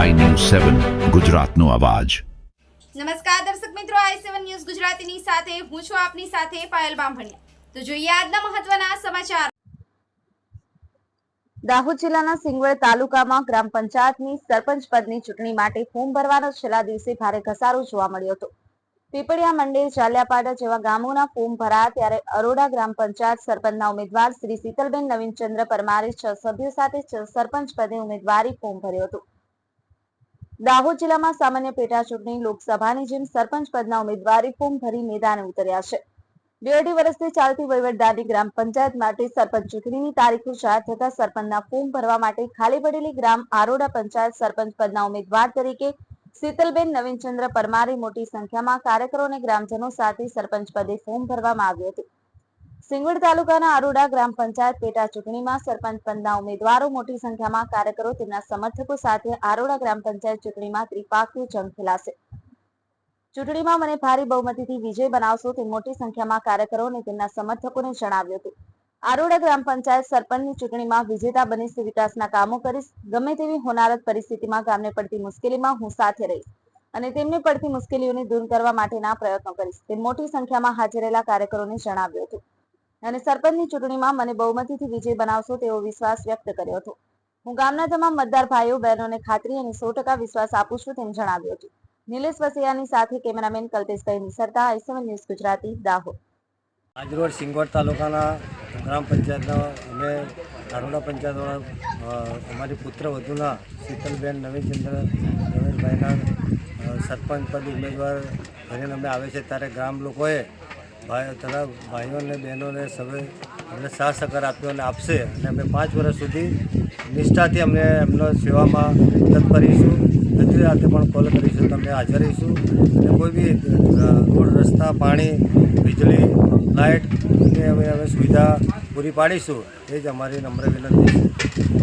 સેવન ગુજરાતનો અવાજ. નમસ્કાર દર્શક મિત્રો આઈ સેવન ન્યૂઝ ગુજરાતીની સાથે હું છું આપની સાથે પાયલ બામભણિયા. તો જોઈએ આજના મહત્વના સમાચાર. દાહોદ જિલ્લાના સિંગવડ તાલુકામાં ગ્રામ પંચાયતની સરપંચ પદની ચૂંટણી માટે ફોર્મ ભરવાનો છેલ્લા દિવસે ભારે ઘસારો જોવા મળ્યો હતો. પીપળિયા મંડેર ચાલ્યાપાડા જેવા ગામોના ફોર્મ ભરાયા ત્યારે અરોડા ગ્રામ પંચાયત સરપંચના ઉમેદવાર શ્રી શીતલબેન નવીનચંદ્ર પરમારે છ સભ્યો સાથે સરપંચ પદે ઉમેદવારી ફોર્મ ભર્યું હતું. દાહોદ જિલ્લામાં સામાન્ય પેટા ચૂંટણી લોકસભાની જેમ સરપંચ પદના ઉમેદવારી ફોર્મ ભરી મેદાને ઉતર્યા છે. બે અઢી વર્ષથી ચાલતી વહીવટદારની ગ્રામ પંચાયત માટે સરપંચ ચૂંટણીની તારીખો જાહેર થતા સરપંચના ફોર્મ ભરવા માટે ખાલી પડેલી ગ્રામ આરોડા પંચાયત સરપંચ પદના ઉમેદવાર તરીકે શીતલબેન નવીનચંદ્ર પરમારે મોટી સંખ્યામાં કાર્યકરો અને ગ્રામજનો સાથે સરપંચ પદે ફોર્મ ભરવામાં આવ્યું હતું. સિંગવડ તાલુકાના આરોડા ગ્રામ પંચાયત પેટા ચૂંટણીમાં સરપંચ પદના ઉમેદવારો મોટી સંખ્યામાં કાર્યકરો તેમના સમર્થકો સાથે આરોડા ગ્રામ પંચાયત ચૂંટણીમાં ત્રિપાખીય જંગ ખેલાશે. ચૂંટણીમાં મને ભારે બહુમતીથી વિજય બનાવશો તે મોટી સંખ્યામાં કાર્યકરો અને તેમના સમર્થકોને જણાવ્યું હતું. આરોડા ગ્રામ પંચાયત સરપંચની ચૂંટણીમાં વિજેતા બનીશ વિકાસના કામો કરીશ, ગમે તેવી હોનારત પરિસ્થિતિમાં ગામને પડતી મુશ્કેલીમાં હું સાથે રહીશ અને તેમને પડતી મુશ્કેલીઓને દૂર કરવા માટેના પ્રયત્નો કરીશ તે મોટી સંખ્યામાં હાજર કાર્યકરોને જણાવ્યું હતું. અને સરપંચની ચૂંટણીમાં મને બહુમતીથી વિજય બનાવશો તેવો વિશ્વાસ વ્યક્ત કર્યો હતો. હું ગામના તમામ મતદાર ભાઈઓ, બહેનોને ખાતરી અને સો ટકા વિશ્વાસ આપું છું તેમ જણાવ્યું હતું. નિલેશ વસૈયાની સાથે cameraman Kalpeshbhai Nisarta I seven news Gujarati, Dahod. આજરોડ Singvad તાલુકાના ગ્રામ પંચાયતના અમે ધારોડા પંચાયતવાળા અમારી પુત્ર વધુના શીતલબેન નવીનચંદ્ર રમેશભાઈના સરપંચ પદ ઉમેદવાર કરીને અમે આવે છે ત્યારે ગ્રામ લોકોએ ભાઈ તથા ભાઈઓ અને બહેનોને સૌએ અમને સાથ સહકાર આપ્યો અને આપશે. અને અમે પાંચ વર્ષ સુધી નિષ્ઠાથી અમને એમનો સેવામાં તત્પર કરીશું. બધી રાતે પણ કોલ કરીશું, તમને હાજર રહીશું. અને કોઈ બી રોડ, રસ્તા, પાણી, વીજળી લાઇટ અને અમે અમે સુવિધા પૂરી પાડીશું. એ જ અમારી નમ્ર વિનંતી છે.